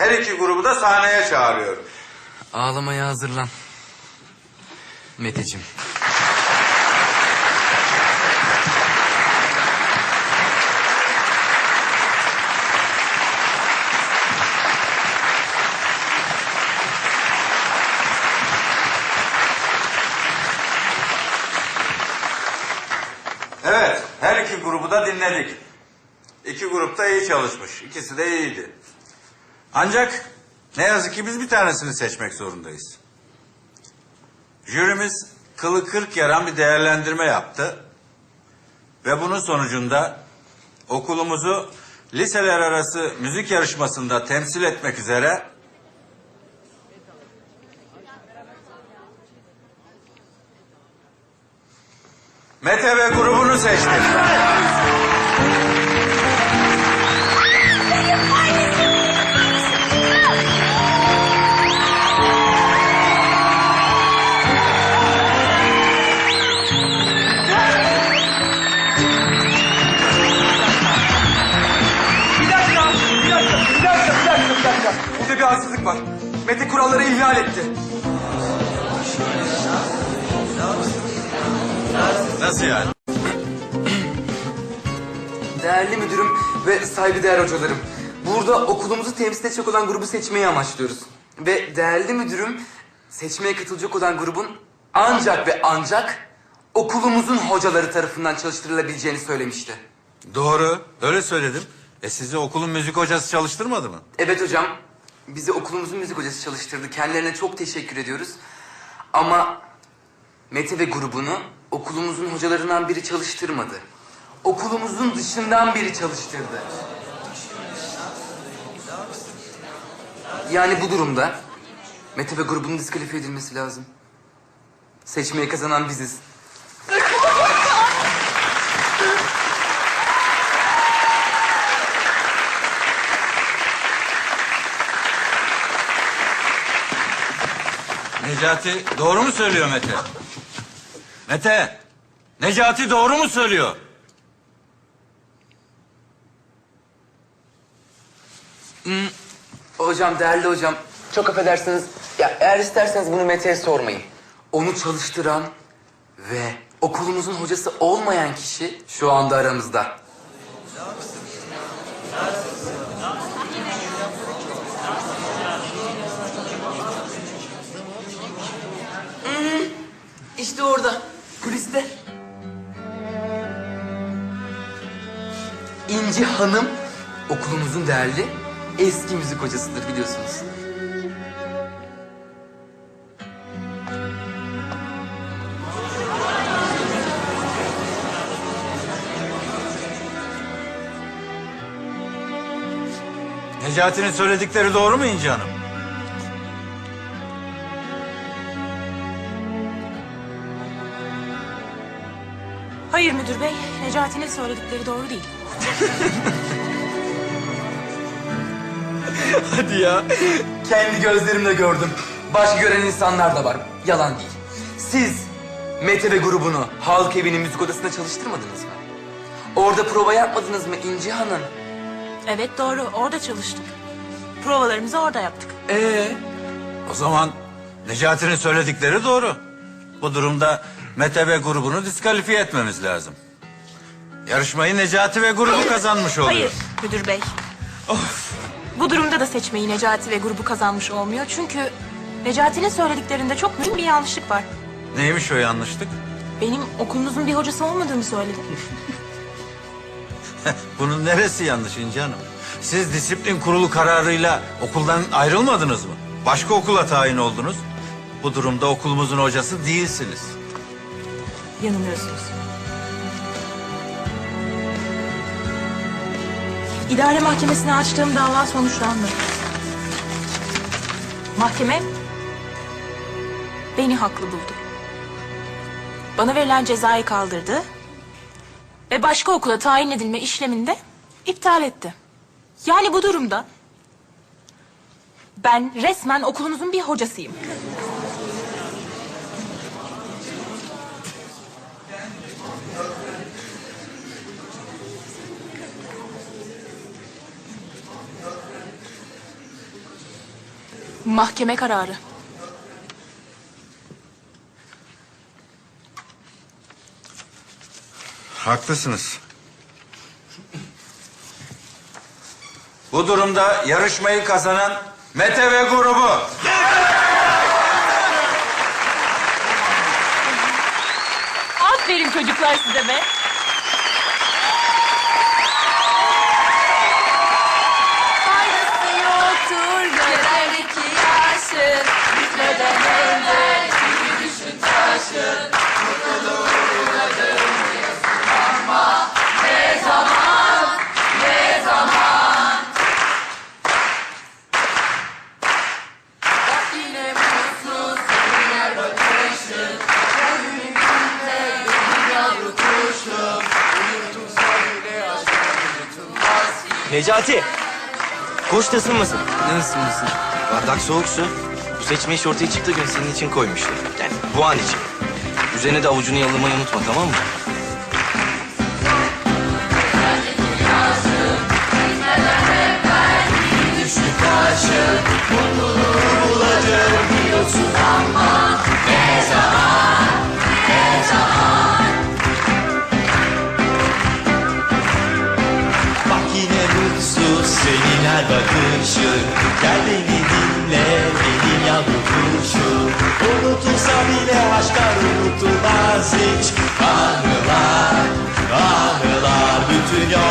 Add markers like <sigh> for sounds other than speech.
her iki grubu da sahneye çağırıyorum. Ağlamaya hazırlan. Meteciğim. Evet, her iki grubu da dinledik. İki grup da iyi çalışmış. İkisi de iyiydi. Ancak ne yazık ki biz bir tanesini seçmek zorundayız. Jürimiz kılı kırk yaran bir değerlendirme yaptı. Ve bunun sonucunda okulumuzu liseler arası müzik yarışmasında temsil etmek üzere Mete ve grubunu seçti. Haksızlık var. Mete kuralları ihlal etti. Nasıl yani? Değerli müdürüm ve saygıdeğer hocalarım. Burada okulumuzu temsil edecek olan grubu seçmeyi amaçlıyoruz. Ve değerli müdürüm seçmeye katılacak olan grubun ancak ve ancak okulumuzun hocaları tarafından çalıştırılabileceğini söylemişti. Doğru, öyle söyledim. E sizi okulun müzik hocası çalıştırmadı mı? Evet hocam, bizi okulumuzun müzik hocası çalıştırdı. Kendilerine çok teşekkür ediyoruz. Ama Mete ve grubunu okulumuzun hocalarından biri çalıştırmadı. Okulumuzun dışından biri çalıştırdı. Yani bu durumda Mete ve grubunun diskalifiye edilmesi lazım. Seçmeyi kazanan biziz. Necati doğru mu söylüyor Mete? Mete, Necati doğru mu söylüyor? Hocam, değerli hocam, çok affedersiniz. Ya eğer isterseniz bunu Mete'ye sormayın. Onu çalıştıran ve okulumuzun hocası olmayan kişi şu anda aramızda. İşte orada, kuliste. İnci Hanım okulumuzun değerli eski müzik hocasıdır biliyorsunuz. Necati'nin söyledikleri doğru mu İnci Hanım? Hayır müdür bey, Necati'nin söyledikleri doğru değil. <laughs> Hadi ya. Kendi gözlerimle gördüm. Başka gören insanlar da var. Yalan değil. Siz Mete ve grubunu halk evinin müzik odasında çalıştırmadınız mı? Orada prova yapmadınız mı İnci Hanım? Evet doğru, orada çalıştık. Provalarımızı orada yaptık. Ee, O zaman Necati'nin söyledikleri doğru. Bu durumda Ve grubunu diskalifiye etmemiz lazım. Yarışmayı Necati ve grubu kazanmış oluyor. Hayır müdür bey. Bu durumda da seçmeyi Necati ve grubu kazanmış olmuyor. Çünkü Necati'nin söylediklerinde çok mühim bir yanlışlık var. Neymiş o yanlışlık? Benim okulunuzun bir hocası olmadığını söyledi. <laughs> Bunun neresi yanlış İnci Hanım? Siz disiplin kurulu kararıyla okuldan ayrılmadınız mı? Başka okula tayin oldunuz. Bu durumda okulumuzun hocası değilsiniz. Yanılıyorsunuz. İdare mahkemesine açtığım dava sonuçlandı. Mahkeme beni haklı buldu. Bana verilen cezayı kaldırdı ve başka okula tayin edilme işlemini de iptal etti. Yani bu durumda ben resmen okulunuzun bir hocasıyım. Mahkeme kararı. Haklısınız. Bu durumda yarışmayı kazanan Mete ve grubu. Aferin çocuklar size be. Necati! Koş da ısınmasın. Ne ısınması? Bardak soğuk su. Bu seçme işi ortaya çıktığı gün senin için koymuşlar. Yani bu an için. Üzerine de avucunu yalamayı unutma tamam mı? Bak kuşum Unutulsa bile aşklar unutulmaz hiç. Anılar, anılar bütün yollar